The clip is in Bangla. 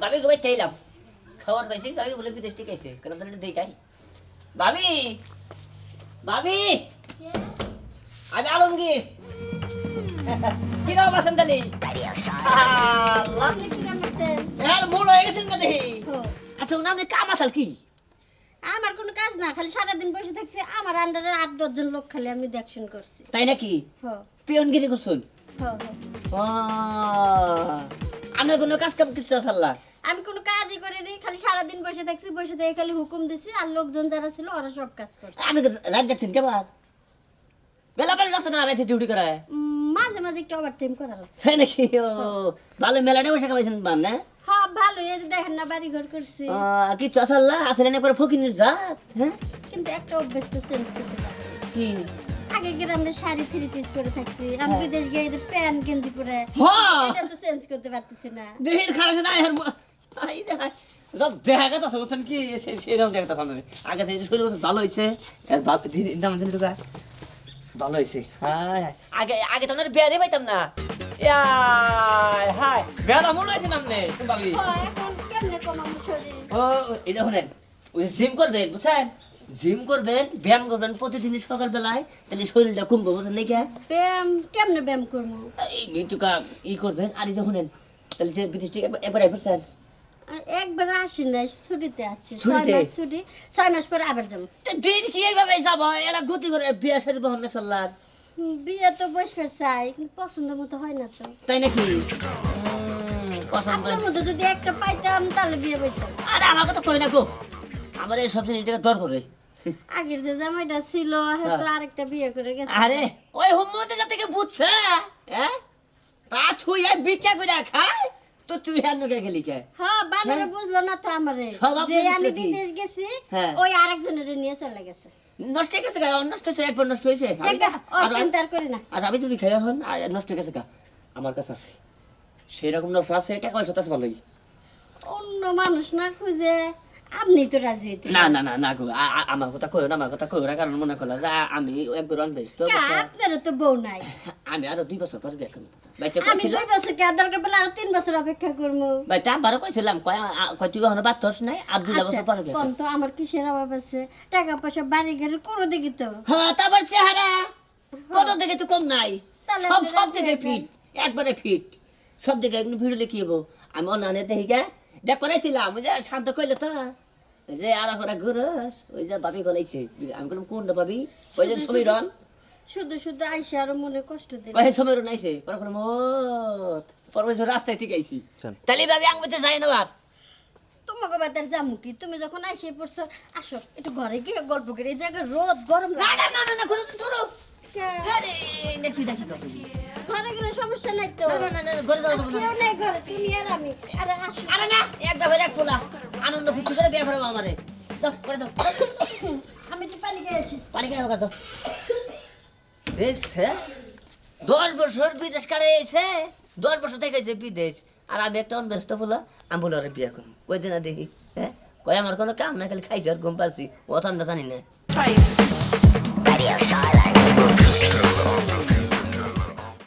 ভাবি গোবাই চাইলাম খাবার পাইছি ভাবি বলে বিদেশ থেকে আইছে। কেন তাহলে দেই খাই ভাবি ভাবি আমি আলমগীর। কিরম আছেন? এর মুড হয়ে গেছেন দেখি আচ্ছা ওনার আপনি কাম আসাল কি? আমার কোনো কাজ না খালি সারাদিন বসে থাকছি। আমার আন্ডারে আট দশজন লোক খালি আমি দেখশন করছি। তাই নাকি? পিয়নগিরি করছুন হ হ। আপনার কোনো কাজ কাম কিছু আসাল্লা আমি কোনো কাজই করিনি খালি সারাদিন বসে থাকছি বসে থেকে খালি হুকুম দিছি আর লোকজন যারা ছিল ওরা সব কাজ করছে। আমি রাত যাচ্ছেন কেবার বেলা বেলা যাচ্ছে না রাতে ডিউটি করায় মাঝে মাঝে একটু ওভার টাইম করা লাগছে। তাই নাকি? ও ভালো মেলাটা বসে খাওয়াইছেন বান না হ্যাঁ ভালো এই যে দেখেন না বাড়ি ঘর করছি কিছু আসাল্লা আসলে না পরে ফকিনের জাত হ্যাঁ? কিন্তু একটা অভ্যাস তো চেঞ্জ করতে পারি কি? আগে গ্রামে শাড়ি থ্রি পিস পরে থাকছি। আমি হ্যাঁ। বিদেশ গিয়ে যে প্যান্ট গেঞ্জি পরে হ্যাঁ। এটা তো চেঞ্জ করতে পারতেছি না। দেহের খারাপ না আর আই দেখা সব দেখা কথা বলছেন কি? সেরকম দেখা সামনে আগে থেকে শুরু ভালো হয়েছে আর ভালো দিদির নাম ছিল ঢুকা ভালো হয়েছে। হায়। আগে আগে তো আপনার বিয়ারে পাইতাম না। ইয়াই হাই বেলা মনে হয়েছে নামনে ভাবি? এখন কেমনে কমাবো শরীর? ও এই যে ওই জিম করবেন বুঝছেন? জিম করবেন ব্যায়াম করবেন প্রতিদিন সকালবেলায় তাহলে শরীরটা কমবো বুঝছেন নাকি? ব্যায়াম কেমনে ব্যায়াম করব? এই একটুকা ই করবেন আর এই যে শুনেন তাহলে যে বিদেশ থেকে একবার এসেছেন আর একবার আসি না ছুটিতে আছি। ছয় ছুটিতে? মাস ছুটি ছয় মাস পরে আবার যাব। দিন কি এইভাবে যাব? এরা গতি করে বিয়ে সাথে বহন না সাল্লার বিয়ে তো বসবার চাই কিন্তু পছন্দ মতো হয় না তো। তাই নাকি? আপনার মতো যদি একটা পাইতাম তাহলে বিয়ে পাইতাম আরে আমাকে তো কই না গো। আমার এই সবচেয়ে এটা ডর করে আগের যে জামাইটা ছিল হয়তো আরেকটা বিয়ে করে গেছে। আরে ওই হুম্মতে যা থেকে বুঝছে হ্যাঁ তা বিচা করে খায়? তো তুই আর নকে খেলি কে? হ্যাঁ বানারে হ্যাঁ। বুঝলো না তো আমারে। যে আমি বিদেশ গেছি হ্যাঁ। ওই আরেকজনের নিয়ে চলে গেছে। নষ্ট হয়ে গেছে গা নষ্ট হয়েছে একবার নষ্ট হয়েছে। আমি- জায়গা, ওর আর- চিন্তা করি না। আর আমি তুমি খাই হন আর নষ্ট হয়ে গেছে গা আমার কাছে আছে। সেই রকম নষ্ট আছে টাকা পয়সা আছে ভালোই। অন্য মানুষ না খুঁজে। আপনি তো রাজি হইতে না না না না গো আমার কথা কইও না আমার কথা কইও না কারণ মনে করলা যে আমি একবার অনবেশ তো আপনারও তো বউ নাই। আমি আরও দুই বছর পরে আমি দুই বছর কে দরকার আরও তিন বছর অপেক্ষা করব। বাইতে আবারও কইছিলাম কয় আ- আ- কয় তুই কখনো বাদ থস নাই? আর দুই আচ্ছা বছর পরে তো আমার কিসের অভাব আছে? টাকা পয়সা বাড়ি গাড়ি করো দেখি তো। হ্যাঁ তারপর চেহারা। কত দিকে তো কম নাই। সব সব দিকে ফিট একবারে ফিট সব দিকে একটু ভিড় হলে কি হব? আমি অন্যান্য দেখে দেখ করেছিলাম ওই যে শান্ত কইলে তো। ওই যে আর এখন ঘুরস ওই যে বাপি গলাইছে। আমি বললাম কোনটা বাবি ওই যে সমীরন শুধু শুধু আইসা আরও মনে কষ্ট দিল। ওই সমীরন আইছে পরে কোনো মত পরে ওই যে রাস্তায় থেকে আইছি। তাহলে ভাবি আঙ্গুতে যাই না আর তোমাকে বাতার জামু কি? তুমি যখন আইসে পড়ছো আসো একটু ঘরে গিয়ে গল্প করে। এই জায়গায় রোদ গরম না না না না না কোনো তো ধরো কে? আরে দেখি ঘরে গেলে সমস্যা নাই তো। না না না না ঘরে যাওয়া যাবে কেউ নাই ঘরে তুমি আর আমি। আরে আরে না এক দফা এক ফোলা আনন্দ ফুর্তি করে বিয়ে করব আমারে। যাও করে যাও। আমি তো পানি খেয়ে আসি। পানি খাই যাও দেখছে দশ বছর বিদেশ কাটে এসে দশ বছর থেকে বিদেশ। আর আমি একটা অনব্যস্ত ফোলা আমি বলে ওরে বিয়ে করুন কই দিন দেখি? হ্যাঁ? কয় আমার কোনো কাম না খালি খাইছি আর ঘুম পারছি ও তো আমরা জানি না.